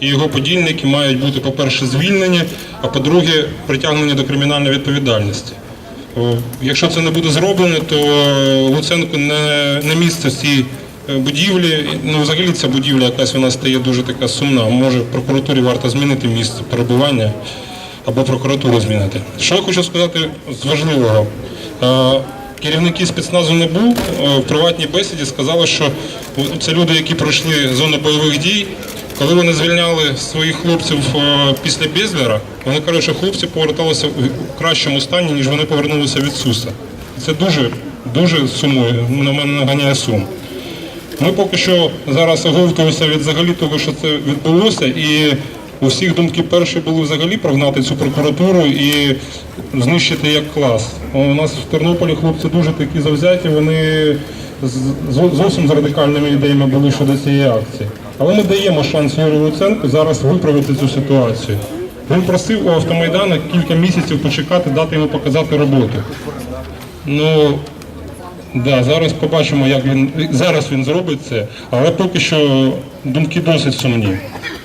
і його подільники мають бути, по-перше, звільнені, а по-друге, притягнені до кримінальної відповідальності. Якщо це не буде зроблено, то Луценко не, не місце в цій е, будівлі. Ну, взагалі ця будівля якась вона стає дуже така сумна. Може, прокуратурі варто змінити місце перебування або прокуратуру змінити. Що я хочу сказати з важливого? Е, Керівники спецназу не був е, в приватній бесіді сказали, що це люди, які пройшли зону бойових дій. Коли вони звільняли своїх хлопців е, після Безлера, вони кажуть, що хлопці поверталися в кращому стані, ніж вони повернулися від Суса. Це дуже, дуже сумує, на мене наганяє сум. Ми поки що зараз оговтуємося від взагалі того, що це відбулося, і у всіх думки перші були взагалі прогнати цю прокуратуру і знищити як клас. У нас в Тернополі хлопці дуже такі завзяті, вони зовсім з радикальними ідеями були щодо цієї акції. Але ми даємо шанс Юрію Луценку зараз виправити цю ситуацію. Він просив у автомайдана кілька місяців почекати, дати йому показати роботу. Ну, Да, зараз побачимо, як він зараз він зробить це, але поки що думки досить сумні.